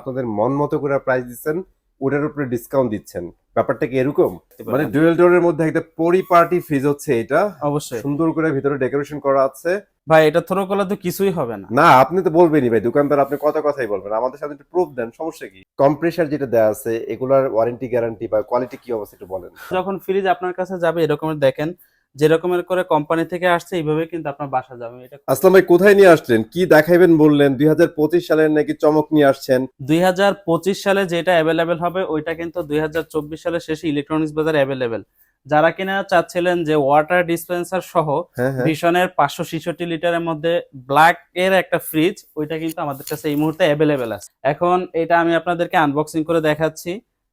আপনাদের মন মতো করে প্রাইস দিচ্ছেন ওটার উপরে ডিসকাউন্ট দিচ্ছেন। ব্যাপারটা কি এরকম? মানে ডুয়েল ডোরের মধ্যে একটা পরিপার্টি ফ্রিজ হচ্ছে এটা। অবশ্যই। সুন্দর করে ভিতরে ডেকোরেশন করা আছে। ভাই এটা থ্রো করলে তো কিছুই হবে না। না আপনি তো বলবেনই ভাই দোকানদার আপনি কত কথাই বলবেন। আমাদের সাথে একটু প্রুফ দেন সমস্যা কি? কম্প্রেসার যেটা দেওয়া আছে এগুলার ওয়ারেন্টি গ্যারান্টি বা কোয়ালিটি কি অবস্থা একটু বলেন। যখন ফ্রিজ আপনার কাছে যাবে এরকম দেখেন যেরকমের করে কোম্পানি থেকে আসছে এইভাবে কিন্তু আপনার বাসা যাবে। এটা আসলাম ভাই কোথায় নিয়ে আসলেন? কি দেখাইবেন বললেন? দুই হাজার পঁচিশ সালের নাকি চমক নিয়ে আসছেন? দুই হাজার পঁচিশ সালে যেটা অ্যাভেলেবেল হবে ওইটা কিন্তু দুই সালের শেষে ইলেকট্রনিক্স বাজারে অ্যাভেলেবেল যারা কিনা চাচ্ছিলেন যে ওয়াটার ডিসপেন্সার সহ হ্যাঁ হ্যাঁ। ভীষণের পাঁচশো ছেষট্টি লিটারের মধ্যে ব্ল্যাক এর একটা ফ্রিজ ওইটা কিন্তু আমাদের কাছে এই মুহূর্তে অ্যাভেলেবেল আছে। এখন এটা আমি আপনাদেরকে আনবক্সিং করে দেখাচ্ছি।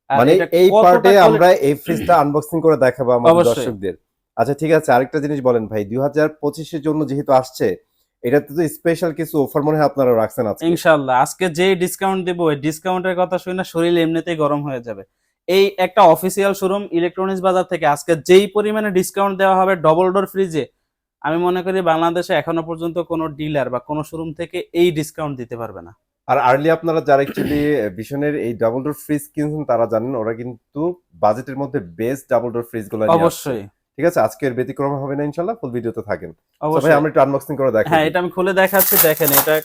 মানে এই পার্টে আমরা এই ফ্রিজটা আনবক্সিং করে দেখাবো আমাদের দর্শকদের। আচ্ছা ঠিক আছে আরেকটা জিনিস বলেন ভাই দুই হাজার পঁচিশের জন্য যেহেতু আসছে এটাতে তো স্পেশাল কিছু অফার মনে হয় আপনারা রাখছেন আজকে? ইনশাল্লাহ আজকে যে ডিসকাউন্ট দিব ওই ডিসকাউন্টের কথা শুনে শরীর এমনিতেই গরম হয়ে যাবে। এই একটা অফিসিয়াল শোরুম ইলেকট্রনিক্স বাজার থেকে আজকে যেই পরিমাণে ডিসকাউন্ট দেওয়া হবে ডবল ডোর ফ্রিজে আমি মনে করি বাংলাদেশে এখনও পর্যন্ত কোনো ডিলার বা কোনো শোরুম থেকে এই ডিসকাউন্ট দিতে পারবে না। আর আর্লি আপনারা যারা অ্যাকচুয়ালি ভীষণের এই ডাবল ডোর ফ্রিজ কিনছেন তারা জানেন ওরা কিন্তু বাজেটের মধ্যে বেস্ট ডাবল ডোর ফ্রিজগুলো অবশ্যই। ঠিক আছে? আজকের ব্যতিক্রম হবে না ইনশাল্লাহ ফুল ভিডিওতে থাকেন। ভাই আমরা একটু আনবক্সিং করে দেখাই। হ্যাঁ এটা আমি খুলে দেখাচ্ছি দেখেন এটা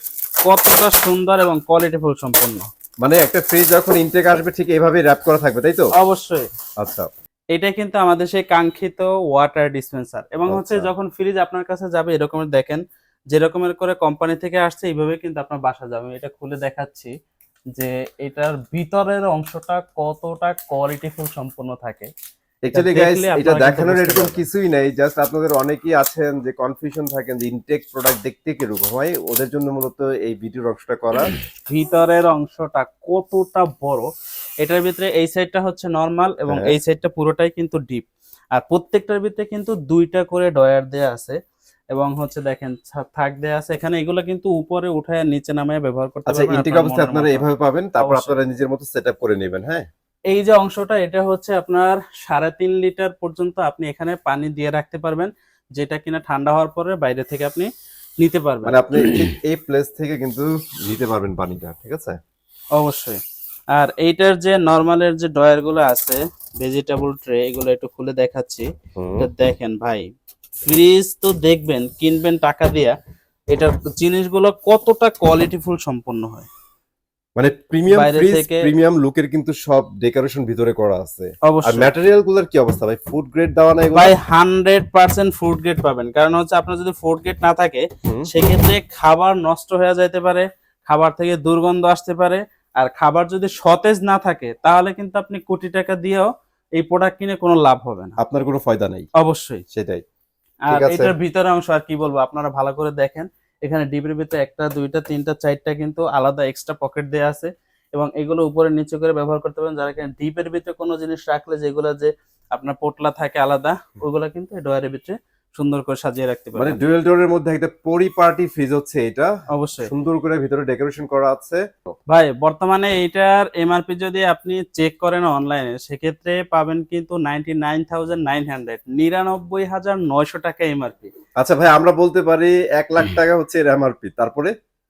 কতটা সুন্দর এবং কোয়ালিটিফুল সম্পূর্ণ। মানে একটা ফ্রিজ যখন ইনটেক আসবে ঠিক এইভাবে র্যাপ করা থাকবে তাই তো? অবশ্যই। আচ্ছা। এটা কিন্তু আমাদের সেই কাঙ্ক্ষিত ওয়াটার ডিসপেন্সার এবং হচ্ছে আচ্ছা। যখন ফ্রিজ আপনার কাছে যাবে এরকমের দেখেন যেরকমের করে কোম্পানি থেকে আসছে এইভাবে কিন্তু আপনার বাসা যাবে। এটা খুলে দেখাচ্ছি যে এটার ভিতরের অংশটা কতটা কোয়ালিটিফুল সম্পূর্ণ থাকে। অ্যাকচুয়ালি গাইস এটা দেখানোর এরকম কিছুই নাই জাস্ট আপনাদের অনেকেই আছেন যে কনফিউশন থাকেন যে ইনটেক প্রোডাক্ট দেখতে কীরকম হয় ওদের জন্য মূলত এই ভিডিওর অংশটা করা। ভিতরের অংশটা কতটা বড় এটার ভিতরে এই সাইডটা হচ্ছে নর্মাল এবং হ্যাঁ। এই সাইডটা পুরোটাই কিন্তু ডিপ আর প্রত্যেকটার ভিতরে কিন্তু দুইটা করে ডয়ার দেয়া আছে এবং হচ্ছে দেখেন থাক দেয়া আছে। এখানে এগুলো কিন্তু উপরে উঠায় নিচে নামায় ব্যবহার করতে আচ্ছা পারবেন ইনটেক আপনার অবস্থায় আপনারা এভাবে পাবেন তারপর আপনারা নিজের মতো সেটআপ করে নেবেন হ্যাঁ? এই যে অংশটা এটা হচ্ছে আপনার সাড়ে তিন লিটার পর্যন্ত আপনি এখানে পানি দিয়ে রাখতে পারবেন যেটা কিনা ঠান্ডা হওয়ার পরে বাইরে থেকে আপনি নিতে পারবেন। মানে আপনি এই প্লেস থেকে কিন্তু নিতে পারবেন পানিটা ঠিক আছে? অবশ্যই। আর এইটার যে নর্মালের যে ডয়ারগুলো আছে ভেজিটেবল ট্রে এগুলো একটু খুলে দেখাচ্ছি। এটা দেখেন ভাই ফ্রিজ তো দেখবেন কিনবেন টাকা দিয়া এটার জিনিসগুলো কতটা কোয়ালিটিফুল সম্পন্ন হয়। মানে প্রিমিয়াম ফ্রিজ প্রিমিয়াম লুকের কিন্তু সব ডেকোরেশন ভিতরে করা আছে। আর ম্যাটেরিয়ালগুলোর কি অবস্থা ভাই? ফুড গ্রেড দেওয়া না ভাই হান্ড্রেড পার্সেন্ট ফুড গ্রেড পাবেন। কারণ হচ্ছে আপনার যদি ফুড গ্রেড না থাকে। সেক্ষেত্রে খাবার নষ্ট হয়ে যাইতে পারে খাবার থেকে দুর্গন্ধ আসতে পারে। আর খাবার যদি সতেজ না থাকে তাহলে কিন্তু আপনি কোটি টাকা দিয়েও এই প্রোডাক্ট কিনে কোনো লাভ হবে না। আপনার কোনো ফায়দা নেই। অবশ্যই। সেটাই। আর এটার ভিতরে অংশ আর কি বলব আপনারা ভালো করে দেখেন। এখানে ডিপের ভিতরে একটা দুইটা তিনটা চারটা কিন্তু আলাদা এক্সট্রা পকেট দেওয়া আছে। এবং এগুলো উপরে নিচে করে ব্যবহার করতে পারেন। যারা কিনা ডিপের ভিতরে কোনো জিনিস রাখলে যেগুলো যে আপনার পোটলা থাকে আলাদা ওইগুলো কিন্তু এই ডয়ারের ভিতরে সুন্দর করে সাজিয়ে রাখতে মানে ডুয়েল ডোরের মধ্যে একটা পরিপার্টি ফ্রিজ হচ্ছে এটা। অবশ্যই। সুন্দর করে ভিতরে ডেকোরেশন করা আছে। ভাই বর্তমানে এইটার এমআরপি যদি আপনি চেক করেন অনলাইনে সেক্ষেত্রে পাবেন কিন্তু ninety nine thousand nine hundred নিরানব্বই হাজার নয়শো টাকা এমআরপি আচ্ছা ভাই আমরা বলতে পারি এক লাখ টাকা হচ্ছে এর এমআরপি তারপরে?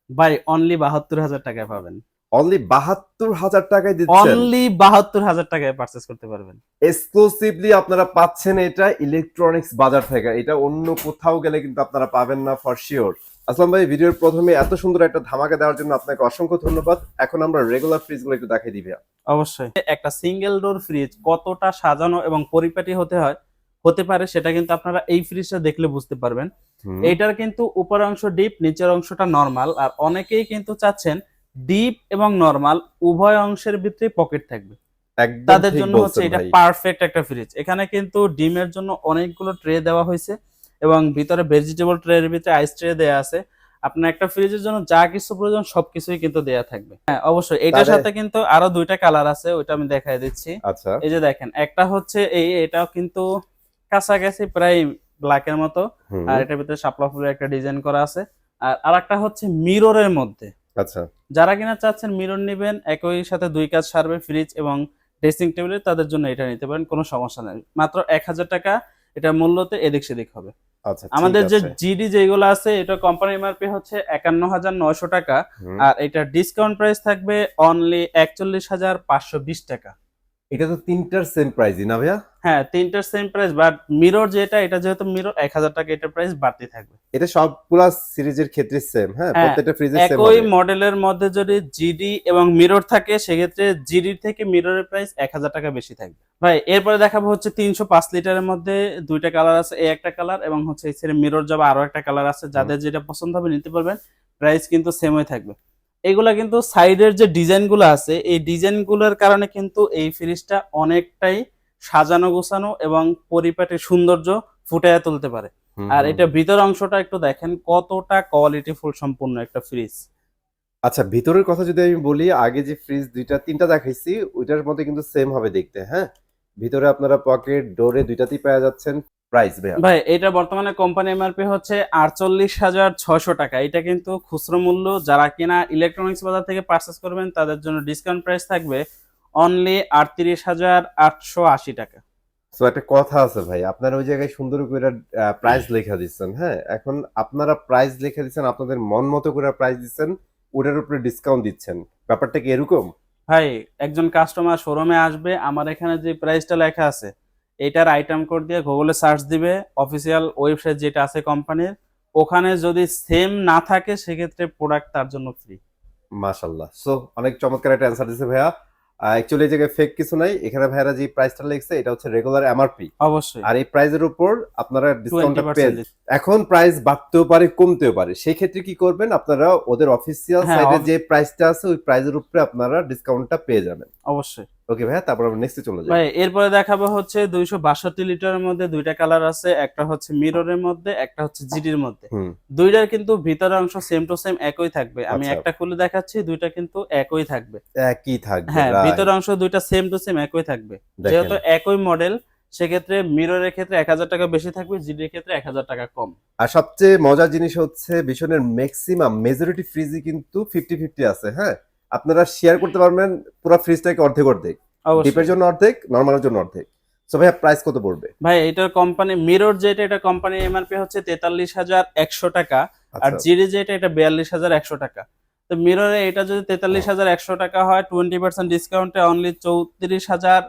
ভাই অনলি বাহাত্তর হাজার টাকায় পাবেন। অনলি বাহাত্তর হাজার টাকায় দিচ্ছেন। অনলি বাহাত্তর হাজার টাকায় পারচেস করতে পারবেন। এক্সক্লুসিভলি আপনারা পাচ্ছেন এটা ইলেকট্রনিক্স বাজার থেকে। এটা অন্য কোথাও গেলে কিন্তু আপনারা পাবেন না ফর শিওর আসলাম ভাই ভিডিওর প্রথমে এত সুন্দর একটা ধামাকা দেওয়ার জন্য আপনাকে অসংখ্য ধন্যবাদ। এখন আমরা রেগুলার ফ্রিজগুলো একটু দেখাই দিবে অবশ্যই। একটা সিঙ্গেল ডোর ফ্রিজ কতটা সাজানো এবং পরিপাটি হতে হয় হতে পারে সেটা কিন্তু আপনারা এই ফ্রিজটা দেখলে বুঝতে পারবেন। এইটার কিন্তু উপরের অংশ ডিপ নিচের অংশটা নর্মাল আর অনেকেই কিন্তু চাচ্ছেন ডিপ এবং নর্মাল উভয় অংশের ভিতরে পকেট থাকবে। তাদের জন্য হচ্ছে এটা পারফেক্ট একটা ফ্রিজ এখানে কিন্তু ডিমের জন্য অনেকগুলো ট্রে দেওয়া হয়েছে এবং ভিতরে ভেজিটেবল ট্রে এর ভিতরে আইস ট্রে দেওয়া আছে। আপনার একটা ফ্রিজের জন্য যা কিছু প্রয়োজন সবকিছুই কিন্তু দেয়া থাকবে। হ্যাঁ অবশ্যই। এটার সাথে কিন্তু আরও দুইটা কালার আছে ওইটা আমি দেখাই দিচ্ছি। আচ্ছা। এই যে দেখেন একটা হচ্ছে এই এটাও কিন্তু কাছাকাছি প্রায় ব্ল্যাক এর মতো। আর এটার ভিতরে শাপলা ফুলের একটা ডিজাইন করা আছে। আর আরেকটা হচ্ছে মিররের মধ্যে। আচ্ছা। যারা কিনা চাচ্ছেন মিরর নেবেন একই সাথে দুই কাজ সারবে ফ্রিজ এবং ড্রেসিং টেবিলে তাদের জন্য এটা নিতে পারেন কোনো সমস্যা নেই। মাত্র এক হাজার টাকা এটা মূল্যতে এদিক সেদিক হবে। আচ্ছা আমাদের যে জিডি যেগুলো আছে এটা কোম্পানি এমআরপি হচ্ছে একান্ন হাজার নয়শো টাকা আর এটা ডিসকাউন্ট প্রাইস থাকবে অনলি একচল্লিশ হাজার পাঁচশো বিশ টাকা। এটা তো তিনটার সেম প্রাইসই না ভাইয়া? হ্যাঁ তিনটার সেম প্রাইস বাট মিরর যেটা এটা যেহেতু মিরর এক হাজার টাকা এটা প্রাইস বাড়তি থাকবে। এটা সবগুলা সিরিজের ক্ষেত্রে সেম হ্যাঁ হ্যাঁ, প্রত্যেকটা ফ্রিজের সেম একই মডেলের মধ্যে যদি জিডি এবং মিরর থাকে সেক্ষেত্রে জিডি থেকে মিররের প্রাইস এক হাজার টাকা বেশি থাকবে। ভাই এরপরে দেখাবো হচ্ছে তিনশো পাঁচ লিটারের মধ্যে দুইটা কালার আছে এই একটা কালার এবং হচ্ছে এই মিরর যাবে আরও একটা কালার আছে যাদের যেটা পছন্দ হবে নিতে পারবেন প্রাইস কিন্তু সেম হয়ে থাকবে। এগুলা কিন্তু সাইডের যে ডিজাইনগুলো আছে এই ডিজাইনগুলোর কারণে কিন্তু এই ফ্রিজটা অনেকটাই সাজানো গোছানো এবং পরিপাটি সৌন্দর্য ফুটিয়ে তুলতে পারে। আর এটা ভিতর অংশটা একটু দেখেন কতটা কোয়ালিটি ফুল সম্পূর্ণ একটা ফ্রিজ আচ্ছা ভিতরের কথা যদি আমি বলি আগে যে ফ্রিজ দুইটা তিনটা দেখাইছি ওইটার মধ্যে কিন্তু সেম হবে দেখতে হ্যাঁ? ভিতরে আপনারা পকেট ডোরে দুইটাতেই পাওয়া যাচ্ছেন। প্রাইস ভাই এটা বর্তমানে কোম্পানি এমআরপি হচ্ছে আটচল্লিশ হাজার ছয়শো টাকা। এটা কিন্তু খুচরো মূল্য। যারা কিনা ইলেকট্রনিক্স বাজার থেকে পারচেস করবেন তাদের জন্য ডিসকাউন্ট প্রাইস থাকবে অনলি আটত্রিশ হাজার আটশো আশি টাকা। তো একটা কথা আছে ভাই আপনারা ওই জায়গায় সুন্দর করে প্রাইস লেখা দিচ্ছেন হ্যাঁ? এখন আপনারা প্রাইস লেখা দিচ্ছেন আপনাদের মন মতো করে প্রাইস দিচ্ছেন ওটার উপরে ডিসকাউন্ট দিচ্ছেন। ব্যাপারটা কি এরকম? ভাই একজন কাস্টমার শোরুমে আসবে আমার এখানে যে প্রাইসটা লেখা আছে এটার আইটেম কোড দিয়ে গুগলে সার্চ দিবে অফিসিয়াল ওয়েবসাইট যেটা আছে কোম্পানির ওখানে যদি সেম না থাকে সেক্ষেত্রে প্রোডাক্ট তার জন্য ফ্রি মাশাল্লাহ সো অনেক চমৎকার একটা অ্যান্সার দিছে ভাইয়া। অ্যাকচুয়ালি জায়গায় ফেক কিছু নাই। এখানে ভাইয়ারা যে প্রাইসটা লিখছে এটা হচ্ছে রেগুলার এমআরপি অবশ্যই। আর এই প্রাইসের উপর আপনারা ডিসকাউন্টটা পেয়ে এখন প্রাইস বাড়তেও পারে কমতেও পারে। সেই ক্ষেত্রে কি করবেন আপনারা ওদের অফিসিয়াল হ্যাঁ, সাইটে যে প্রাইসটা আছে ওই প্রাইসের উপরে আপনারা ডিসকাউন্টটা পেয়ে যাবেন। অবশ্যই। ওকে ভাইয়া তারপর আমরা নেক্সটে চলে যাই। ভাই এরপরে দেখাবো হচ্ছে দুইশো বাষট্টি লিটারের মধ্যে দুইটা কালার আছে একটা হচ্ছে মিররের মধ্যে একটা হচ্ছে জিডির মধ্যে। দুইটার কিন্তু ভিতরের অংশ সেম টু সেম একই থাকবে। আমি আচ্ছা। একটা খুলে দেখাচ্ছি দুইটা কিন্তু একই থাকবে। একই থাকবে হ্যাঁ. ভিতরের অংশ দুইটা সেম টু সেম একই থাকবে। যেহেতু একই মডেল সেক্ষেত্রে মিররের ক্ষেত্রে এক হাজার টাকা বেশি থাকবে জিডির ক্ষেত্রে এক হাজার টাকা কম। আর সবচেয়ে মজার জিনিস হচ্ছে ভীষণের ম্যাক্সিমাম মেজরিটি ফ্রিজই কিন্তু ফিফটি ফিফটি আছে হ্যাঁ? আপনারা শেয়ার করতে পারবেন পুরো ফ্রিজটাকে অর্ধেক অর্ধেক। ডিপের জন্য অর্ধেক নর্মালের জন্য অর্ধেক। সো ভাইয়া প্রাইস কত পড়বে? ভাই এটার কোম্পানি মিরর যেটা এটা কোম্পানি এমআরপি হচ্ছে তেতাল্লিশ হাজার একশো টাকা আর আচ্ছা। জিডি যেটা এটা বিয়াল্লিশ হাজার একশো টাকা। তো মিররে এটা যদি তেতাল্লিশ হাজার একশো টাকা হয় টোয়েন্টি পার্সেন্ট ডিসকাউন্টে অনলি চৌত্রিশ হাজার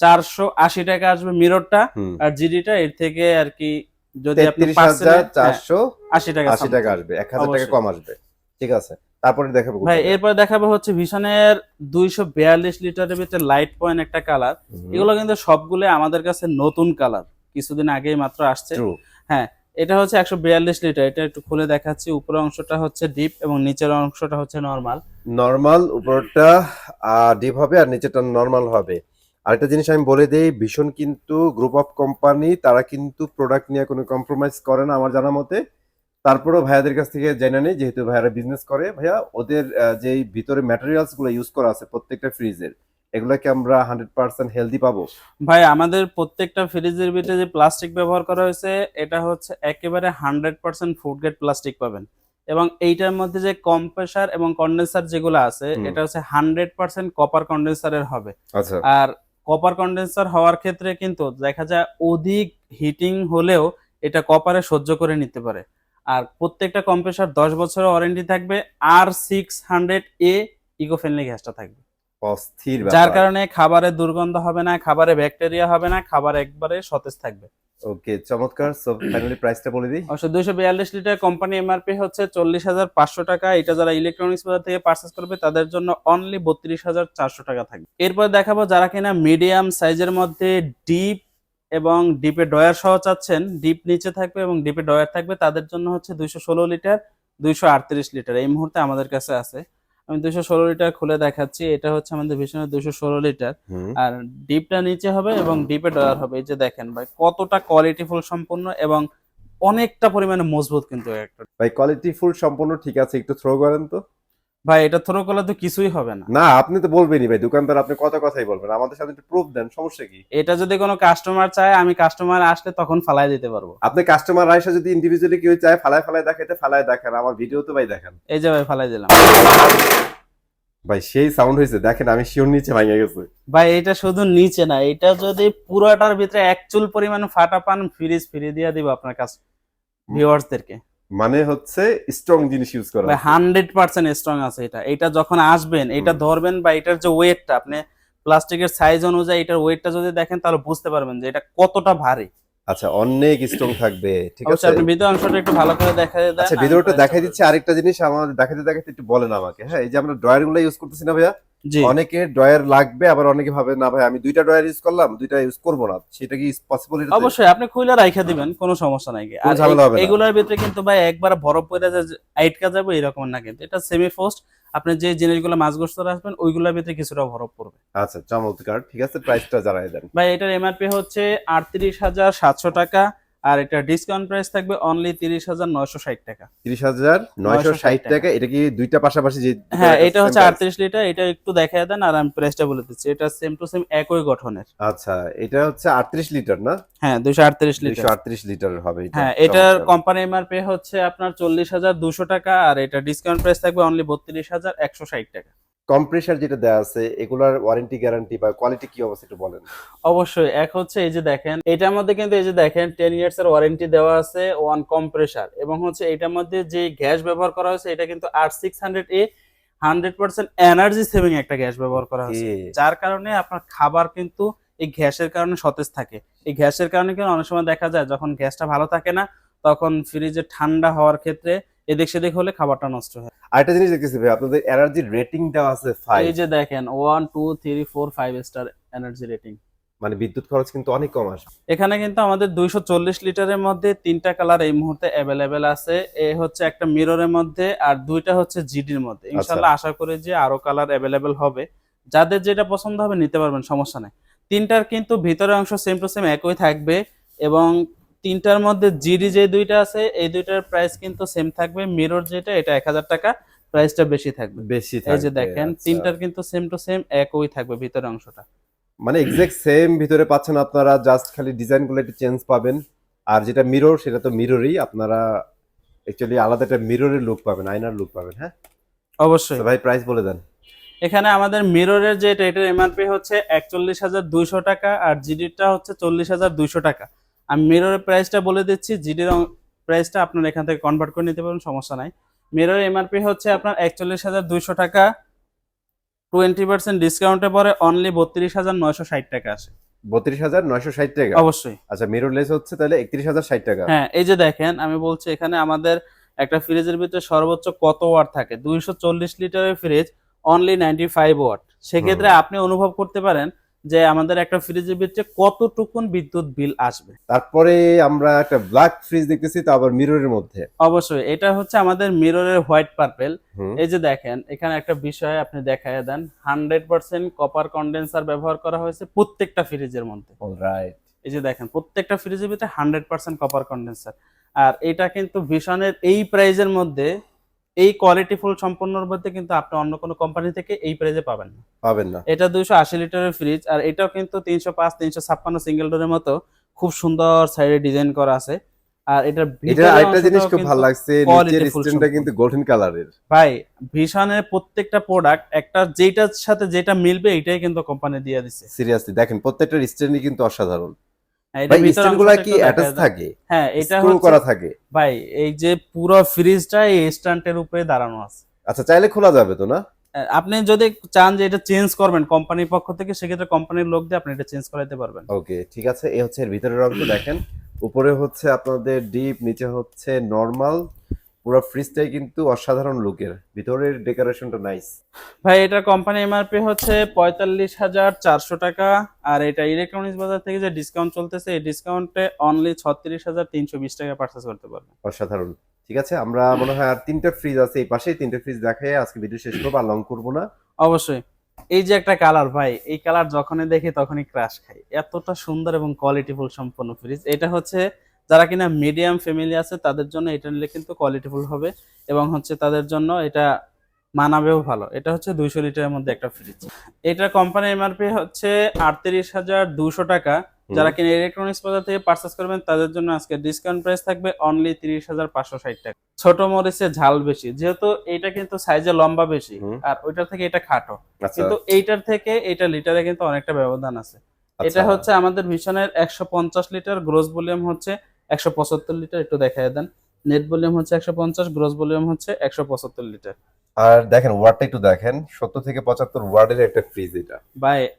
চারশো আশি টাকা আসবে মিররটা আর জিডিটা এর থেকে আর কি যদি আপনি চারশো আশি টাকা আশি টাকা আসবে এক হাজার টাকা কম আসবে। ঠিক আছে। তারপরে দেখাবো ভাই এরপর দেখাবো হচ্ছে ভীষণের দুইশো বিয়াল্লিশ লিটারের ভিতরে লাইট পয়েন্ট একটা কালার এগুলো কিন্তু সবগুলো আমাদের কাছে নতুন কালার কিছুদিন আগেই মাত্র আসছে। ট্রু এটা হচ্ছে একশো বিয়াল্লিশ লিটার। এটা একটু খুলে দেখাচ্ছি। উপরের অংশটা হচ্ছে ডিপ এবং নিচের অংশটা হচ্ছে নর্মাল নর্মাল উপরটা ডিপ হবে আর নিচেটা নর্মাল হবে। আরেকটা জিনিস আমি বলে দেই ভীষণ কিন্তু গ্রুপ অফ কোম্পানি তারা কিন্তু প্রোডাক্ট নিয়ে কোনো কম্প্রোমাইজ করে না আমার জানা মতে। তারপরেও ভাইয়াদের কাছ থেকে জেনে নেই যেহেতু ভাইয়ারা বিজনেস করে। ভাইয়া ওদের যেই ভিতরে ম্যাটেরিয়ালসগুলো ইউজ করা আছে প্রত্যেকটা ফ্রিজের এগুলোকে আমরা হান্ড্রেড পার্সেন্ট হেলদি পাবো। ভাই আমাদের প্রত্যেকটা ফ্রিজের ভিতরে যে প্লাস্টিক ব্যবহার করা হয়েছে এটা হচ্ছে একেবারে hundred percent food grade plastic পাবেন। এবং এইটার মধ্যে যে কম্প্রেসার এবং কন্ডেন্সার যেগুলো আছে এটা হচ্ছে হান্ড্রেড পার্সেন্ট কপার কন্ডেন্সারের হবে। আচ্ছা। আর কপার কন্ডেন্সার হওয়ার ক্ষেত্রে কিন্তু দেখা যায় অধিক হিটিং হলেও এটা কপারে সহ্য করে নিতে পারে। আর প্রত্যেকটা কম্প্রেসার দশ বছরের ওয়ারেন্টি থাকবে R six hundred A eco friendly গ্যাসটা থাকবে। অস্থির যার কারণে খাবারে দুর্গন্ধ হবে না খাবারে ব্যাকটেরিয়া হবে না খাবার একবারে সতেজ থাকবে। ওকে চমৎকার। সো ফাইনালি প্রাইসটা বলে দিই। অবশ্য দুইশো বিয়াল্লিশ লিটার কোম্পানি এমআরপি হচ্ছে চল্লিশ হাজার পাঁচশো টাকা। এটা যারা ইলেকট্রনিক্স বাজার থেকে পারচেস করবে তাদের জন্য অনলি বত্রিশ হাজার চারশো টাকা থাকবে। এরপর দেখাবো যারা কিনা মিডিয়াম সাইজের মধ্যে ডিপ এবং ডিপে ডয়ার সহ চাচ্ছেন ডিপ নিচে থাকবে এবং ডিপে ডয়ার থাকবে তাদের জন্য হচ্ছে দুইশো ষোলো লিটার দুইশো আটত্রিশ লিটার এই মুহূর্তে আমাদের কাছে আছে। আমি দুইশো ষোলো লিটার খুলে দেখাচ্ছি এটা হচ্ছে আমাদের ভীষণের দুইশো ষোলো লিটার। আর ডিপটা নিচে হবে এবং ডিপে ডয়ার হবে এই যে দেখেন ভাই কতটা কোয়ালিটি ফুল সম্পূর্ণ এবং অনেকটা পরিমাণে মজবুত কিন্তু একটা। ভাই কোয়ালিটি ফুল সম্পূর্ণ ঠিক আছে একটু থ্রো করেন তো। ভাই এটা থ্রো করলে তো কিছুই হবে না। না আপনি তো বলবেনই ভাই দোকানদার আপনি কথা কথাই বলবেন আমাদের সাথে একটু প্রুফ দেন সমস্যা কি? এটা যদি কোনো কাস্টমার চায় আমি কাস্টমার আসলে তখন ফালাই দিতে পারব। আপনি কাস্টমার আইসা যদি ইন্ডিভিজুয়ালি কেউ চায় ফালায় ফালায় দেখাইতে ফালায় দেখেন আমার ভিডিও তো ভাই দেখেন। এই যে ভাই ফালাই দিলাম। ভাই সেই সাউন্ড হয়েছে দেখেন আমি শিওর নিচে ভাঙে গেছে। ভাই এটা শুধু নিচে না এটা যদি পুরোটার ভিতরে এক চুল পরিমাণ ফাটা পান ফ্রিজ ফিরিয়ে দিয়ে দিব আপনার কাছে ভিউয়ার্সদেরকে মানে হচ্ছে স্ট্রং জিনিস ইউজ করা হান্ড্রেড পার্সেন্ট স্ট্রং আছে এটা। এটা যখন আসবেন এটা ধরবেন বা এটার যে ওয়েটটা আপনি প্লাস্টিকের সাইজ অনুযায়ী এটার ওয়েটটা যদি দেখেন তাহলে বুঝতে পারবেন যে এটা কতটা ভারী। আচ্ছা অনেক স্ট্রং থাকবে ঠিক আছে? আপনি ভিতর অংশটা একটু ভালো করে দেখা দেন। আচ্ছা আমি ভিডিওটা টা দেখাই দিচ্ছি আরেকটা জিনিস আমাদের দেখাতে দেখাতে একটু বলেন আমাকে। হ্যাঁ এই যে আমরা ড্রয়ারগুলো ইউজ করতেছি না ভাইয়া? অনেকে ড্রয়ার লাগবে আবার অনেকে ভাবে না ভাই আমি দুইটা ড্রয়ার ইউজ করলাম দুইটা ইউজ করব না। সেটা কি পসিবল অবশ্যই আপনি খুলে রাইখা দিবেন কোনো সমস্যা নাই। আর। এগুলোর ভিতরে কিন্তু ভাই একবার বরফ পরে যে আইটকা যাবে এরকম না কিন্তু। এটা সেমি ফোস্ট আপনি যে জিনিসগুলো মাছ গোস্ত আসবেন ওইগুলোর ভিতরে কিছুটা বরফ পড়বে। আচ্ছা চমৎকার। ঠিক আছে প্রাইসটা জানাই দেন। ভাই এটার এমআরপি হচ্ছে আটত্রিশ হাজার সাতশো টাকা। আর এটা ডিসকাউন্ট প্রাইস থাকবে অনলি তিরিশ হাজার নয়শো ষাট টাকা। তিরিশ হাজার নয়শো ষাট টাকা এটা কি দুইটা পাশাপাশি যে হ্যাঁ এটা হচ্ছে? আটত্রিশ লিটার এটা একটু দেখায় দেন আর আমি প্রাইসটা বলে দিচ্ছি। এটা সেম টু সেম একই গঠনের। আচ্ছা এটা হচ্ছে আটত্রিশ লিটার না? হ্যাঁ দুইশো আটত্রিশ লিটার। আটত্রিশ লিটার হবে এটা। হ্যাঁ এটার। কোম্পানি এমআরপি হচ্ছে আপনার চল্লিশ হাজার দুশো টাকা আর এটা ডিসকাউন্ট প্রাইস থাকবে অনলি বত্রিশ হাজার একশো ষাট টাকা। কম্প্রেসার যেটা দেওয়া আছে এগুলার ওয়ারেন্টি গ্যারান্টি বা কোয়ালিটি কি অবস্থা একটু বলেন। অবশ্যই এক হচ্ছে এই যে দেখেন এটার মধ্যে কিন্তু এই যে দেখেন টেন ইয়ার্স এর ওয়ারেন্টি দেওয়া আছে ওয়ান কম্প্রেসার এবং হচ্ছে এটার মধ্যে যে গ্যাস ব্যবহার করা হয়েছে এটা কিন্তু R six hundred A hundred percent energy saving একটা গ্যাস ব্যবহার করা হয়েছে। যার কারণে আপনার খাবার কিন্তু এই গ্যাসের কারণে সতেজ থাকে। এই গ্যাসের কারণে কিন্তু অনেক সময় দেখা যায় যখন গ্যাসটা ভালো থাকে না তখন ফ্রিজে ঠান্ডা হওয়ার ক্ষেত্রে এদিক সেদিক হলে খাবারটা নষ্ট হয়। আরেকটা জিনিস দেখতেছি ভাই আপনাদের এনার্জি রেটিং দেওয়া আছে ফাইভ এই যে দেখেন one two three four five star energy rating মানে বিদ্যুৎ খরচ কিন্তু অনেক কম আসবে। এখানে কিন্তু আমাদের দুইশো চল্লিশ লিটারের মধ্যে তিনটা কালার এই মুহূর্তে অ্যাভেলেবেল আছে। এ হচ্ছে একটা মিররের মধ্যে আর দুইটা হচ্ছে জিডির মধ্যে। ইনশাল্লাহ আশা করি যে আরও কালার অ্যাভেলেবেল হবে। যাদের যেটা পছন্দ হবে নিতে পারবেন সমস্যা নেই। তিনটার কিন্তু ভিতরের অংশ সেম টু সেম একই থাকবে এবং তিনটার মধ্যে জিডি যে দুইটা আছে এই দুইটার প্রাইস কিন্তু সেম থাকবে। মিরর যেটা এটা এক হাজার টাকা। প্রাইসটা বেশি থাকবে। বেশি এই যে দেখেন আচ্ছা। তিনটার কিন্তু সেম টু সেম একই থাকবে ভিতরের অংশটা। মানে এক্সাক্ট সেম ভিতরে পাচ্ছেন আপনারা জাস্ট খালি ডিজাইনগুলো একটু চেঞ্জ পাবেন। আর যেটা মিরর সেটা তো মিররই আপনারা অ্যাকচুয়ালি আলাদা একটা মিররের লুক পাবেন আয়নার লুক পাবেন হ্যাঁ? অবশ্যই। ভাই প্রাইস বলে দেন। এখানে আমাদের মিররের যে এটার এমআরপি হচ্ছে একচল্লিশ হাজার দুইশো টাকা আর জিডিটা হচ্ছে চল্লিশ হাজার দুইশো টাকা। আমি মিররের প্রাইসটা বলে দিচ্ছি জিডির প্রাইসটা আপনারা এখান থেকে কনভার্ট করে নিতে পারবেন সমস্যা নাই। মিররের এমআরপি হচ্ছে আপনার একচল্লিশ হাজার দুইশো টাকা টোয়েন্টি পার্সেন্ট ডিসকাউন্টে পরে অনলি বত্রিশ হাজার নয়শো ষাট টাকা আসে বত্রিশ হাজার নয়শো ষাট টাকা? অবশ্যই। আচ্ছা মিরর হচ্ছে তাহলে একত্রিশ হাজার ষাট টাকা। হ্যাঁ এই যে দেখেন আমি বলছি এখানে আমাদের একটা ফ্রিজের ভিতরে সর্বোচ্চ কত ওয়াট থাকে? দুইশো চল্লিশ লিটারের fridge only ninety five watt সেক্ষেত্রে আপনি অনুভব করতে পারেন যে আমাদের একটা ফ্রিজের ভিতরে কতটুকুন বিদ্যুৎ বিল আসবে। তারপরে আমরা একটা ব্ল্যাক ফ্রিজ দেখতেছি তো আবার মিররের মধ্যে। অবশ্যই এটা হচ্ছে আমাদের মিররের হোয়াইট পার্পেল এই যে দেখেন এখানে একটা বিষয় আপনি দেখায় দেন হান্ড্রেড পার্সেন্ট কপার কন্ডেন্সার ব্যবহার করা হয়েছে প্রত্যেকটা ফ্রিজের মধ্যে। অলরাইট এই যে দেখেন প্রত্যেকটা ফ্রিজের ভিতরে হান্ড্রেড পার্সেন্ট কপার কন্ডেন্সার আর এটা কিন্তু ভীষণের এই প্রাইজের মধ্যে এই কোয়ালিটি ফুল সম্পন্নর মধ্যে কিন্তু আপনি অন্য কোনো কোম্পানি থেকে এই প্রাইজে পাবেন না। পাবেন না। এটা দুইশো আশি লিটারের ফ্রিজ আর এটাও কিন্তু তিনশো পাঁচ তিনশো ছাপ্পান্ন সিঙ্গেল ডোরের মতো খুব সুন্দর সাইডে ডিজাইন করা আছে। আর এটার এটা ভিতরের আরেকটা জিনিস খুব ভালো লাগছে নিচের সম্পূর্ণ। কিন্তু গোল্ডেন কালারের ভাই ভীষণের প্রত্যেকটা প্রোডাক্ট একটা যেটার সাথে যেটা মিলবে এটাই কিন্তু কোম্পানি দিয়ে দিচ্ছে সিরিয়াসলি দেখেন প্রত্যেকটার স্ট্যান্ডই কিন্তু অসাধারণ। ভাই কি অ্যাটাচ থাকে? হ্যাঁ এটা স্ক্রু করা থাকে? ভাই এই যে পুরো ফ্রিজটা এই স্ট্যান্ডের উপরে দাঁড়ানো আছে। আচ্ছা চাইলে খোলা যাবে তো না? আহ, আপনি যদি চান যে এটা চেঞ্জ করবেন কোম্পানির পক্ষ থেকে সেক্ষেত্রে কোম্পানির লোক দিয়ে আপনি এটা চেঞ্জ করাইতে পারবেন। ওকে ঠিক আছে। এই হচ্ছে এর ভিতরের অংশ দেখেন। উপরে হচ্ছে আপনাদের ডিপ নিচে হচ্ছে নর্মাল পুরো ফ্রিজটাই কিন্তু অসাধারণ লুকের। ভিতরের ডেকোরেশনটা নাইস ভাই এটা কোম্পানি এমআরপি হচ্ছে পঁয়তাল্লিশ হাজার চারশো টাকা আর এটা ইলেকট্রনিক্স বাজার থেকে যে ডিসকাউন্ট চলতেছে এই ডিসকাউন্টে অনলি ছত্রিশ হাজার তিনশো বিশ টাকা পারচেস করতে পারবেন। অসাধারণ। ঠিক আছে আমরা মনে হয় আর তিনটা ফ্রিজ আছে এই পাশেই তিনটা ফ্রিজ দেখাই আজকে ভিডিও শেষ করব আর লং করব না। অবশ্যই। এই যে একটা কালার ভাই এই কালার যখনই দেখি তখনই ক্রাশ খাই। এতটা সুন্দর এবং কোয়ালিটিফুল সম্পন্ন ফ্রিজ এটা হচ্ছে যারা কিনা মিডিয়াম ফ্যামিলি আছে তাদের জন্য এটা নিলে কিন্তু কোয়ালিটিফুল হবে এবং হচ্ছে তাদের জন্য এটা মানাবেও ভালো। এটা হচ্ছে দুইশো লিটারের মধ্যে একটা ফ্রিজ এটা কোম্পানির এমআরপি হচ্ছে আটত্রিশ হাজার দুশো টাকা। যারা কিনা ইলেকট্রনিক্স বাজার থেকে পারচেস করবেন তাদের জন্য আজকে ডিসকাউন্ট প্রাইস থাকবে অনলি তিরিশ হাজার পাঁচশো ষাট টাকা। ছোট মরিচে ঝাল বেশি যেহেতু এটা কিন্তু সাইজে লম্বা বেশি আর ওইটার থেকে এটা খাটো। আচ্ছা। কিন্তু এইটার থেকে এইটা লিটারে কিন্তু অনেকটা ব্যবধান আছে। এটা আচ্ছা। হচ্ছে আমাদের ভীষণের একশো পঞ্চাশ লিটার গ্রোস ভলিউম হচ্ছে একশো পঁচাত্তর লিটার একটু দেখায় দেন। নেট ভলিউম হচ্ছে একশো পঞ্চাশ গ্রোস ভলিউম হচ্ছে একশো পঁচাত্তর লিটার। আর দেখেন ওয়ার্ডটা একটু দেখেন সত্তর থেকে পঁচাত্তর ওয়ার্ডের একটা ফ্রিজ এটা।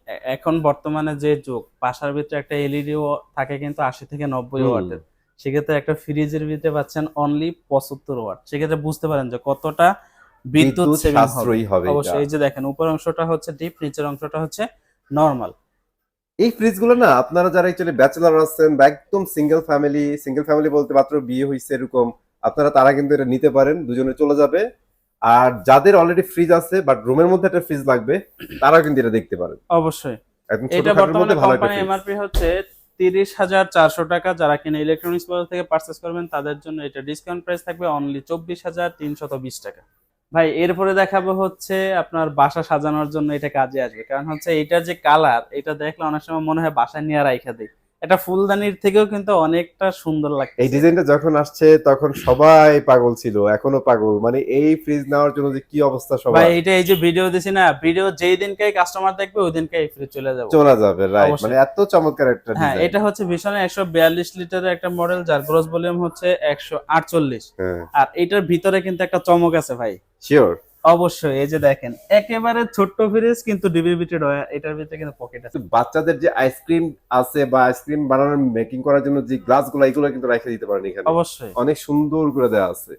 এ- এখন বর্তমানে যে যুগ বাসার ভিতরে একটা এলইডি থাকে কিন্তু আশি থেকে নব্বই। ওয়াটের। সেক্ষেত্রে একটা ফ্রিজের ভিতরে পাচ্ছেন অনলি পঁচাত্তর ওয়াট। সেক্ষেত্রে বুঝতে পারেন যে কতটা বিদ্যুৎ সেভিং হবে। অবশ্যই এই যে দেখেন উপর অংশটা হচ্ছে ডিপ নিচের অংশটা হচ্ছে নর্মাল এই ফ্রিজগুলো না আপনারা যারা অ্যাকচুয়ালি ব্যাচেলর আছেন বা একদম সিঙ্গেল ফ্যামিলি সিঙ্গেল ফ্যামিলি বলতে মাত্র বিয়ে হয়েছে এরকম আপনারা তারা কিন্তু এটা নিতে পারেন দুজনে চলে যাবে। আর যাদের অলরেডি ফ্রিজ আছে বাট রুমের মধ্যে একটা ফ্রিজ লাগবে তারাও কিন্তু এটা দেখতে পারেন। অবশ্যই। এটা বর্তমানে কোম্পানি। এমআরপি হচ্ছে তিরিশ হাজার চারশো টাকা যারা কিনা ইলেকট্রনিক্স বাজার থেকে পারচেস করবেন তাদের জন্য এটা ডিসকাউন্ট প্রাইস থাকবে অনলি চব্বিশ হাজার তিনশত বিশ টাকা। ভাই এরপরে দেখাবো হচ্ছে আপনার বাসা সাজানোর জন্য এটা কাজে আসবে। কারণ হচ্ছে এটার যে কালার এটা দেখলে অনেক সময় মনে হয় বাসা নিয়ে রাইখা দিই। এটা ফুলদানির থেকেও কিন্তু অনেকটা সুন্দর লাগে এই ডিজাইনটা যখন আসছে তখন সবাই পাগল ছিল এখনও পাগল। মানে এই ফ্রিজ নেওয়ার জন্য যে কি অবস্থা সবাই ভাই এইটা এই যে ভিডিও দিছি না ভিডিও যেই দিনকে কাস্টমার দেখবে ওই দিনকে এই ফ্রি চলে যাবে। চলে যাবে রাইট মানে এত চমৎকার একটা ডিজাইন হ্যাঁ এটা হচ্ছে ভীষণ একশো বিয়াল্লিশ লিটারের একটা মডেল যার গ্রোস ভলিউম হচ্ছে একশো আটচল্লিশ। হ্যাঁ। আর এটার ভিতরে কিন্তু একটা চমক আছে ভাই। শিওর অবশ্যই এই যে দেখেন একেবারে ছোট্ট ফ্রিজ কিন্তু ডিভিবিটেড হয় এটার ভিতরে কিন্তু পকেট আছে। বাচ্চাদের যে আইসক্রিম আছে বা আইসক্রিম বানানোর মেকিং করার জন্য যে গ্লাসগুলো এগুলো কিন্তু রেখে দিতে পারেন এখানে। অবশ্যই। অনেক সুন্দর করে দেওয়া আছে।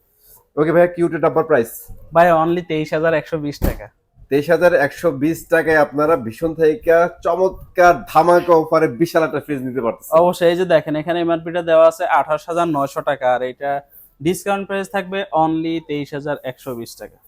ওকে ভাইয়া কিউটের ডাব্বার প্রাইস ভাই অনলি তেইশ হাজার একশো বিশ টাকা। তেইশ হাজার একশো বিশ টাকায় আপনারা ভীষণ থেকে চমৎকার ধামাকা অফারে বিশাল একটা ফ্রিজ নিতে পারতেছেন। অবশ্যই এই যে দেখেন এখানে এমআরপিটা দেওয়া আছে আঠাশ হাজার নয়শো টাকা আর এটা ডিসকাউন্ট প্রাইস থাকবে অনলি তেইশ হাজার একশো বিশ টাকা।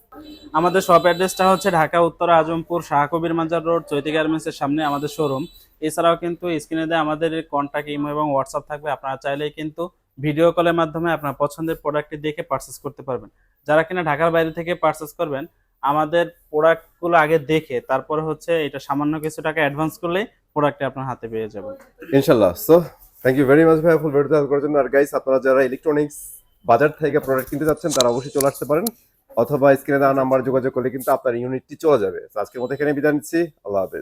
আমাদের শপ অ্যাড্রেসটা হচ্ছে ঢাকা, উত্তর আজমপুর শাহকবির মাজার রোড চৈতি গার্মেন্টস এর সামনে আমাদের শোরুম এছাড়াও কিন্তু স্ক্রিনে দেয় আমাদের কন্ট্যাক্ট ইমো এবং হোয়াটসঅ্যাপ থাকবে। আপনারা চাইলেই কিন্তু ভিডিও কলের মাধ্যমে আপনার পছন্দের প্রোডাক্টটি দেখে পারচেস করতে পারবেন। যারা কিনা ঢাকার বাইরে থেকে পারচেস করবেন, আমাদের প্রোডাক্টগুলো আগে দেখে, তারপরে হচ্ছে এটা সামান্য কিছু টাকা অ্যাডভান্স করলেই প্রোডাক্টটি আপনার হাতে পেয়ে যাবেন। ইনশাল্লাহ। So thank you very much ভাই ফুল ভিডিও করার জন্য। আর গাইস আপনারা যারা ইলেকট্রনিক্স বাজার থেকে প্রোডাক্ট কিনতে যাচ্ছেন, তারা অবশ্যই চলে আসতে পারেন, অথবা স্ক্রিনে দেওয়া নাম্বার যোগাযোগ করলে কিন্তু আপনার ইউনিটটি চলে যাবে। আজকের মতো এখানে বিদায় নিচ্ছি, আল্লাহ হাফেজ।